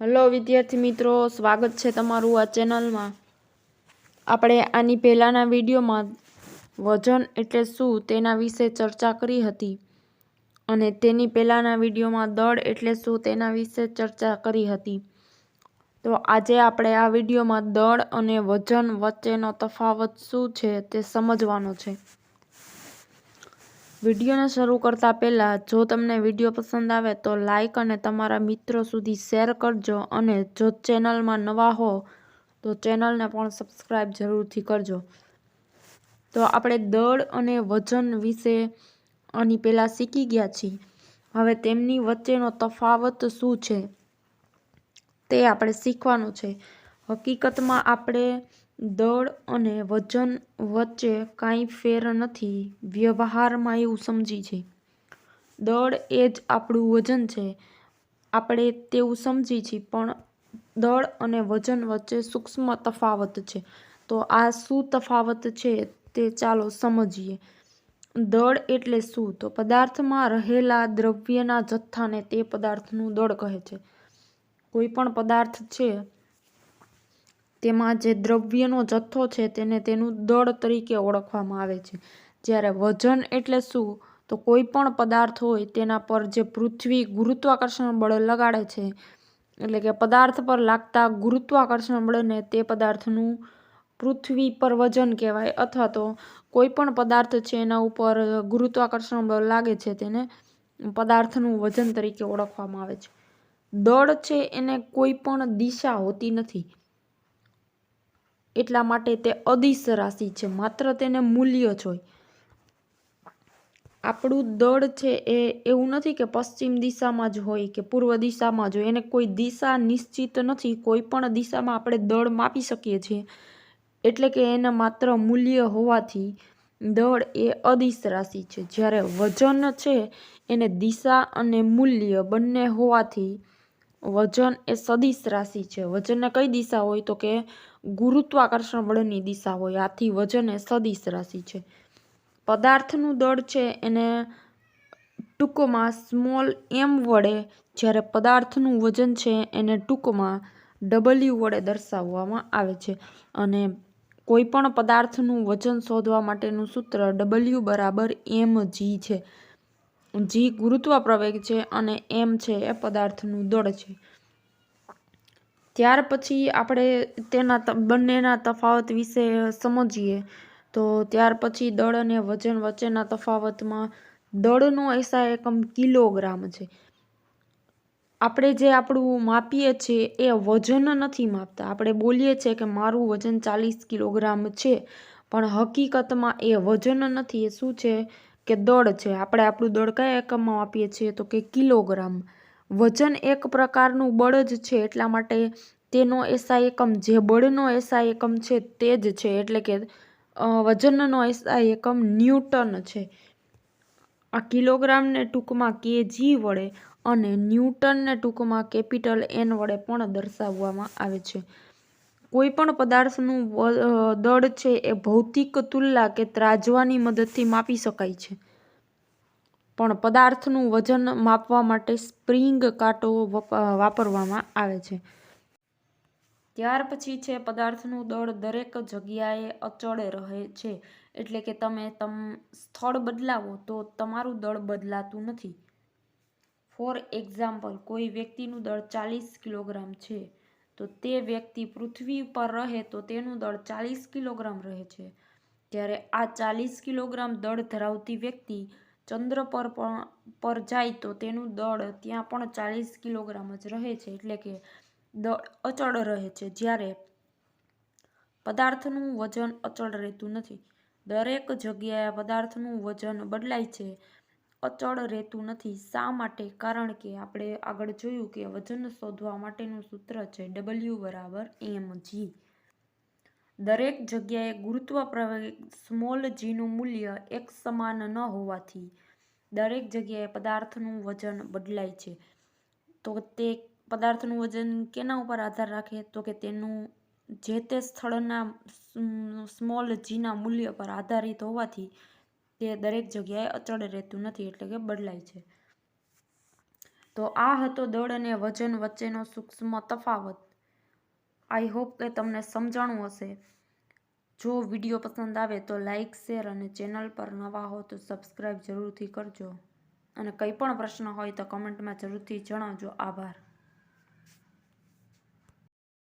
Hello, વિદ્યાર્થી મિત્રો, સ્વાગત છે તમારું આ ચેનલમાં. આપણે આની પહેલાંના વિડીયોમાં વજન એટલે શું તેના વિશે ચર્ચા કરી હતી અને તેની પહેલાંના વિડીયોમાં દળ એટલે શું તેના વિશે ચર્ચા કરી હતી. તો આજે આપણે આ વિડીયોમાં દળ અને વજન વચ્ચેનો તફાવત શું છે તે સમજવાનો છે. વિડીયોને શરૂ કરતાં પહેલાં, જો તમને વીડિયો પસંદ આવે તો લાઇક અને તમારા મિત્રો સુધી શેર કરજો અને જો ચેનલમાં નવા હો, તો ચેનલને પણ સબસ્ક્રાઈબ જરૂરથી કરજો. તો આપણે દળ અને વજન વિશે આની પહેલાં શીખી ગયા છીએ. હવે તેમની વચ્ચેનો તફાવત શું છે તે આપણે શીખવાનું છે. હકીકતમાં આપણે દળ અને વજન વચ્ચે કાંઈ ફેર નથી, વ્યવહારમાં એવું સમજી છે. દળ એ જ આપણું વજન છે. આપણે તેવું સમજી છીએ પણ દળ અને વજન વચ્ચે સૂક્ષ્મ તફાવત છે. તો આ શું તફાવત છે તે ચાલો સમજીએ. દળ એટલે શું? તો પદાર્થમાં રહેલા દ્રવ્યના જથ્થાને તે પદાર્થનું દળ કહે છે. કોઈ પણ પદાર્થ છે તેમાં જે દ્રવ્યનો જથ્થો છે તેને તેનું દળ તરીકે ઓળખવામાં આવે છે. જ્યારે વજન એટલે શું? તો કોઈ પણ પદાર્થ હોય તેના પર જે પૃથ્વી ગુરુત્વાકર્ષણ બળ લગાડે છે, એટલે કે પદાર્થ પર લાગતા ગુરુત્વાકર્ષણ બળને તે પદાર્થનું પૃથ્વી પર વજન કહેવાય અથવા તો કોઈ પણ પદાર્થ છે એના ઉપર ગુરુત્વાકર્ષણ બળ લાગે છે તેને પદાર્થનું વજન તરીકે ઓળખવામાં આવે છે. દળ છે એને કોઈ પણ દિશા હોતી નથી. એટલા માટે તે અદિશ રાશિ છે. માત્ર તેને મૂલ્ય જ હોય. આપણું દળ છે એ એવું નથી કે પશ્ચિમ દિશામાં જ હોય કે પૂર્વ દિશામાં જ હોય. એને કોઈ દિશા નિશ્ચિત નથી. કોઈ પણ દિશામાં આપણે દળ માપી શકીએ છીએ. એટલે કે એને માત્ર મૂલ્ય હોવાથી દળ એ અદિશ રાશિ છે. જ્યારે વજન છે એને દિશા અને મૂલ્ય બંને હોવાથી વજન એ સદિશ રાશિ છે. વજનને કઈ દિશા હોય તો કે ગુરુત્વાકર્ષણ બળની દિશા હોય, આથી વજન એ સદિશ રાશિ છે. પદાર્થનું દળ છે એને ટૂંકમાં સ્મોલ એમ વડે, જ્યારે પદાર્થનું વજન છે એને ટૂંકમાં ડબલ્યુ વડે દર્શાવવામાં આવે છે. અને કોઈ પણ પદાર્થનું વજન શોધવા માટેનું સૂત્ર ડબલ્યુ બરાબર એમ જી છે. જી ગુરુત્વ પ્રવેગ છે અને એમ છે એ પદાર્થનું દળ છે. ત્યાર પછી આપણે તેના બંનેના તફાવત વિશે સમજીએ. તો ત્યાર પછી દળ અને વજન વચ્ચેના તફાવતમાં દળનો એસા એકમ કિલોગ્રામ છે. આપણે જે આપણું માપીએ છીએ એ વજન નથી માપતા. આપણે બોલીએ છીએ કે મારું વજન ચાલીસ કિલોગ્રામ છે, પણ હકીકતમાં એ વજન નથી. એ શું છે? કે દળ છે. આપણે આપણું દળ કયા એકમમાં માપીએ છીએ? તો કે કિલોગ્રામ. વજન એક પ્રકારનું બળ જ છે, એટલા માટે તેનો એસા એકમ, જે બળનો એસા એકમ છે તે જ છે, એટલે કે વજનનો એસા એકમ ન્યૂટન છે. આ કિલોગ્રામને ટૂંકમાં કેજી વડે અને ન્યૂટનને ટૂંકમાં કેપિટલ એન વડે પણ દર્શાવવામાં આવે છે. કોઈ પણ પદાર્થનું દળ છે એ ભૌતિક તુલના કે ત્રાજવાની મદદથી માપી શકાય છે. પણ પદાર્થનું વજન માપવા માટે સ્પ્રિંગ કાંટો વાપરવામાં આવે છે. ત્યાર પછી છે પદાર્થનું દળ દરેક જગ્યાએ અચળ રહે છે. એટલે કે તમે તમ, સ્થળ બદલાવો તો તમારું દળ બદલાતું નથી. ફોર એક્ઝામ્પલ, કોઈ વ્યક્તિનું દળ ચાલીસ કિલોગ્રામ છે, તો તે વ્યક્તિ પૃથ્વી પર રહે તો તેનું દળ ચાલીસ કિલોગ્રામ રહે છે. ત્યારે આ ચાલીસ કિલોગ્રામ દળ ધરાવતી વ્યક્તિ ચંદ્ર પર પર જાય તો તેનું દળ ત્યાં પણ ચાલીસ કિલોગ્રામ જ રહે છે. એટલે કે દળ અચળ રહે છે. જ્યારે પદાર્થનું વજન અચળ રહેતું નથી. દરેક જગ્યાએ પદાર્થનું વજન બદલાય છે. અચળ રહેતું નથી. શા માટે? કારણ કે આપણે આગળ જોયું કે વજન શોધવા માટેનું સૂત્ર છે ડબલ્યુ બરાબર એમ જી દરેક જગ્યાએ ગુરુત્વ પ્રવેગ સ્મોલ જીનું મૂલ્ય એક સમાન ન હોવાથી દરેક જગ્યાએ પદાર્થનું વજન બદલાય છે. તો તે પદાર્થનું વજન કેના ઉપર આધાર રાખે? તો કે તેનું જે તે સ્થળના સ્મોલ જીના મૂલ્ય પર આધારિત હોવાથી તે દરેક જગ્યાએ અચળ રહેતું નથી, એટલે કે બદલાય છે. તો આ હતો દળ અને વજન વચ્ચેનો સૂક્ષ્મ તફાવત. આઈ હોપ કે તમને સમજાણું હશે. જો વીડિયો પસંદ આવે તો લાઇક શેર અને ચેનલ પર નવા હો તો સબસ્ક્રાઈબ જરૂરથી કરજો. અને કંઈ પણ પ્રશ્ન હોય તો કમેન્ટમાં જરૂરથી જણાવજો. આભાર.